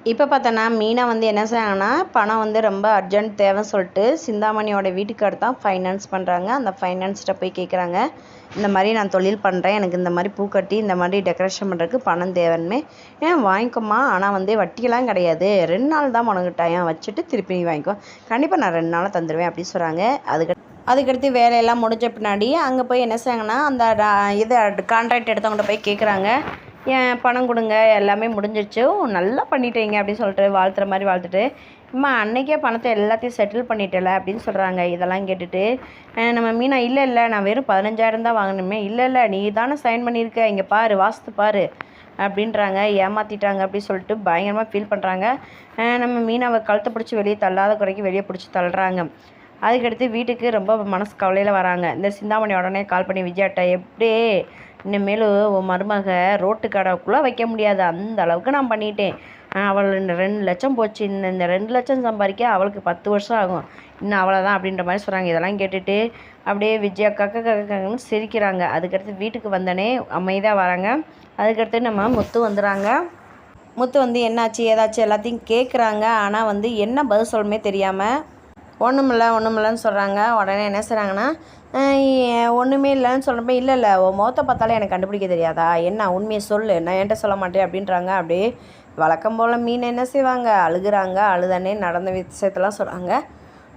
இப்போ பார்த்தோன்னா மீனா வந்து என்ன செய்யாங்கன்னா பணம் வந்து ரொம்ப அர்ஜென்ட் தேவைன்னு சொல்லிட்டு சிந்தாமணியோட வீட்டுக்கார் தான் ஃபைனான்ஸ் பண்ணுறாங்க அந்த ஃபைனான்ஸ்கிட்ட போய் கேட்குறாங்க இந்த மாதிரி நான் தொழில் பண்ணுறேன் எனக்கு இந்த மாதிரி பூ கட்டி இந்த மாதிரி டெக்கரேஷன் பண்ணுறதுக்கு பணம் தேவைன்னு ஏன் வாங்கிக்கோமா ஆனால் வந்து வட்டியெல்லாம் கிடையாது. ரெண்டு நாள் தான் உனக்கு டைம் வச்சுட்டு திருப்பி நீ வாங்கிக்கோ. கண்டிப்பாக நான் ரெண்டு நாளாக தந்துடுவேன் அப்படின்னு சொல்கிறாங்க அதுக்கு அதுக்கடுத்து வேலையெல்லாம் முடிஞ்ச பின்னாடி அங்கே போய் என்ன செய்யாங்கன்னா அந்த இது கான்ட்ராக்ட் எடுத்தவங்கள்ட்ட போய் கேட்குறாங்க ஏன் பணம் கொடுங்க எல்லாமே முடிஞ்சிருச்சு. நல்லா பண்ணிட்டீங்க அப்படின்னு சொல்லிட்டு வாழ்த்துற மாதிரி வாழ்த்துட்டு அம்மா அன்றைக்கே பணத்தை எல்லாத்தையும் செட்டில் பண்ணிட்டல? அப்படின்னு சொல்கிறாங்க இதெல்லாம் கேட்டுட்டு நம்ம மீனா இல்லை இல்லை நான் வெறும் பதினஞ்சாயிரம் தான் வாங்கினுமே இல்லை இல்லை நீ தானே சைன் பண்ணியிருக்க. இங்கே பாரு வாஸ்து பாரு. அப்படின்றாங்க. ஏமாற்றிட்டாங்க அப்படின்னு சொல்லிட்டு பயங்கரமாக ஃபீல் பண்ணுறாங்க நம்ம மீனாவை கழுத்தை பிடிச்சி வெளியே தள்ளாத குறைக்கு வெளியே பிடிச்சி தள்ளுறாங்க. அதுக்கடுத்து வீட்டுக்கு ரொம்ப மனசு கவலையில் வராங்க. இந்த சிந்தாமணி உடனே கால் பண்ணி விஜயாட்ட எப்படி இனிமேல் உன் மருமக ரோட்டு கடைக்குள்ளே வைக்க முடியாது. அந்த அளவுக்கு நான் பண்ணிட்டேன். அவள் இந்த ரெண்டு லட்சம் போச்சு. இந்த இந்த ரெண்டு லட்சம் சம்பாதிக்க அவளுக்கு பத்து வருஷம் ஆகும். இன்னும் அவ்வளோதான் அப்படின்ற மாதிரி சொல்கிறாங்க இதெல்லாம் கேட்டுட்டு அப்படியே விஜயா கக்க கக்க கக்கன்னு சிரிக்கிறாங்க. அதுக்கடுத்து வீட்டுக்கு வந்தோடனே அமைதியாக வராங்க. அதுக்கடுத்து நம்ம முத்து வந்துடுறாங்க. முத்து வந்து என்னாச்சு ஏதாச்சும் எல்லாத்தையும் கேட்குறாங்க ஆனால் வந்து என்ன பதில் சொல்லணுமே தெரியாமல் ஒன்றுமில்ல ஒன்றுமில்லன்னு சொல்கிறாங்க உடனே என்ன செய்கிறாங்கன்னா ஒன்றுமே இல்லைன்னு சொல்கிறப்ப இல்லை இல்லை உன் முகத்தை பார்த்தாலே எனக்கு கண்டுபிடிக்க தெரியாதா? என்ன உண்மையை சொல்லு நான் என்கிட்ட சொல்ல மாட்டேன்? அப்படின்றாங்க. அப்படியே வழக்கம் போல் மீன் என்ன செய்வாங்க? அழுகுறாங்க. அழுதானே நடந்த விஷயத்தெல்லாம் சொல்கிறாங்க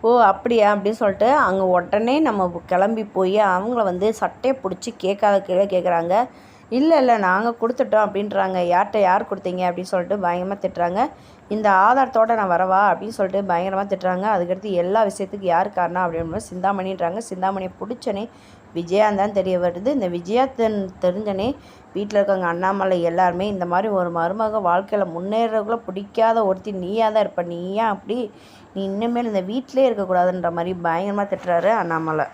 ஓ அப்படியா? அப்படின்னு சொல்லிட்டு அங்கே உடனே நம்ம கிளம்பி போய் அவங்கள வந்து சட்டையை பிடிச்சி கேட்காத கீழே கேட்குறாங்க இல்லை இல்லை நாங்கள் கொடுத்துட்டோம் அப்படின்றாங்க. யார்கிட்ட யார் கொடுத்தீங்க? அப்படின்னு சொல்லிட்டு பயங்கரமாக திட்டுறாங்க. இந்த ஆதாரத்தோட நான் வரவா? அப்படின்னு சொல்லிட்டு பயங்கரமாக திட்டுறாங்க. அதுக்கடுத்து எல்லா விஷயத்துக்கு யார் காரணம்? அப்படின்னு சிந்தாமணின்றாங்க. சிந்தாமணியை பிடிச்சனே விஜயான்னு தான் தெரிய வருது. இந்த விஜயா தென் தெரிஞ்சனே வீட்டில் இருக்கவங்க அண்ணாமலை எல்லாருமே இந்த மாதிரி ஒரு மருமக வாழ்க்கையில் முன்னேறக்குள்ள பிடிக்காத ஒருத்தி நீயாக தான் இருப்ப நீயா அப்படி? நீ இனிமேல் இந்த வீட்டிலே இருக்கக்கூடாதுன்ற மாதிரி பயங்கரமாக திட்டுறாரு அண்ணாமலை.